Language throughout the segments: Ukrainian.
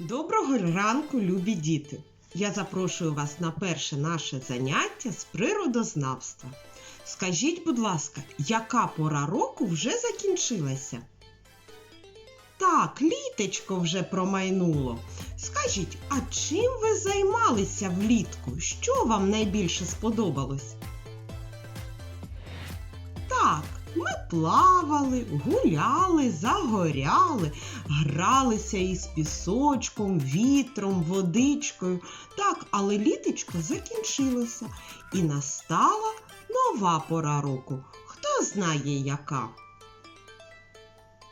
Доброго ранку, любі діти! Я запрошую вас на перше наше заняття з природознавства. Скажіть, будь ласка, яка пора року вже закінчилася? Так, літечко вже промайнуло. Скажіть, а чим ви займалися влітку? Що вам найбільше сподобалось? Плавали, гуляли, загоряли, гралися із пісочком, вітром, водичкою. Так, але літочко закінчилося і настала нова пора року. Хто знає яка?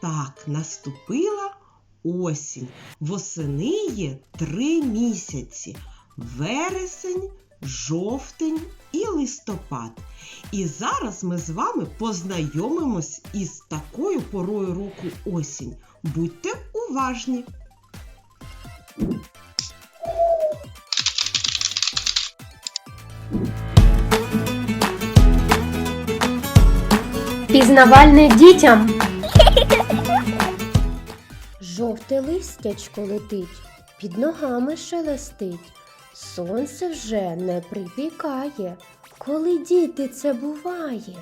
Так, наступила осінь. Восени є три місяці: вересень, жовтень і листопад. І зараз ми з вами познайомимось із такою порою року осінь. Будьте уважні! Пізнавальне дітям. Жовте листячко летить, під ногами шелестить. Сонце вже не припікає, коли діти це буває.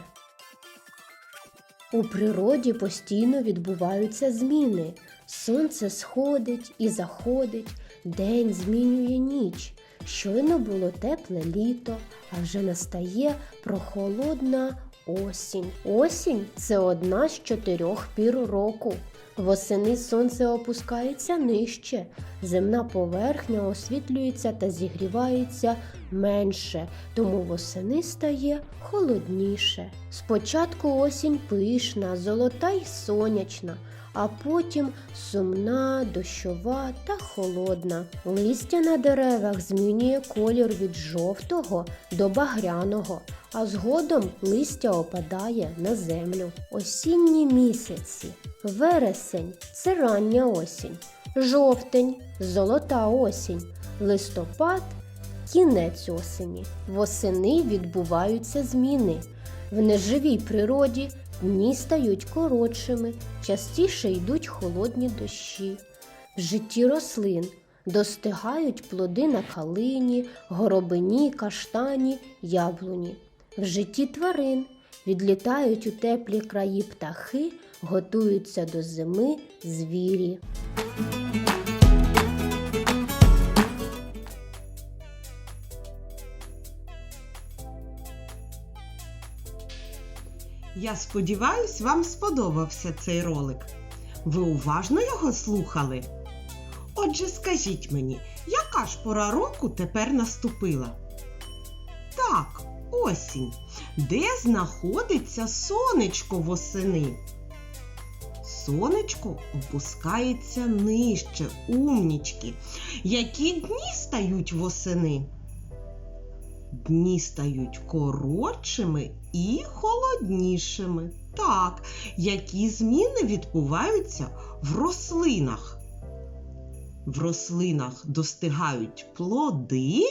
У природі постійно відбуваються зміни. Сонце сходить і заходить, день змінює ніч. Щойно було тепле літо, а вже настає прохолодна осінь. Осінь це одна з чотирьох пір року. Восени сонце опускається нижче, земна поверхня освітлюється та зігрівається менше, тому восени стає холодніше. Спочатку осінь пишна, золота й сонячна, а потім сумна, дощова та холодна. Листя на деревах змінює колір від жовтого до багряного, а згодом листя опадає на землю. Осінні місяці. Вересень це рання осінь, жовтень золота осінь, листопад кінець осені. Восени відбуваються зміни. В неживій природі дні стають коротшими, частіше йдуть холодні дощі. В житті рослин достигають плоди на калині, горобині, каштані, яблуні. В житті тварин відлітають у теплі краї птахи, готуються до зими звірі. Я сподіваюсь, вам сподобався цей ролик. Ви уважно його слухали? Отже, скажіть мені, яка ж пора року тепер наступила? Так, осінь. Де знаходиться сонечко восени? Сонечко опускається нижче, умнічки. Які дні стають восени? Дні стають коротшими і холоднішими. Так, які зміни відбуваються в рослинах? В рослинах достигають плоди,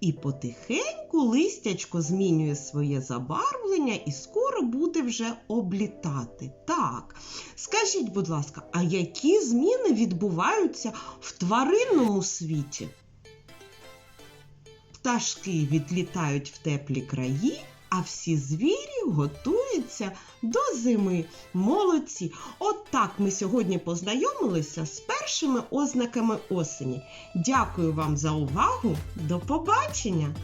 і потихеньку листячко змінює своє забарвлення і скоро буде вже облітати. Так, скажіть, будь ласка, а які зміни відбуваються в тваринному світі? Пташки відлітають в теплі краї, а всі звірі готуються до зими. Молодці! От так ми сьогодні познайомилися з першими ознаками осені. Дякую вам за увагу. До побачення!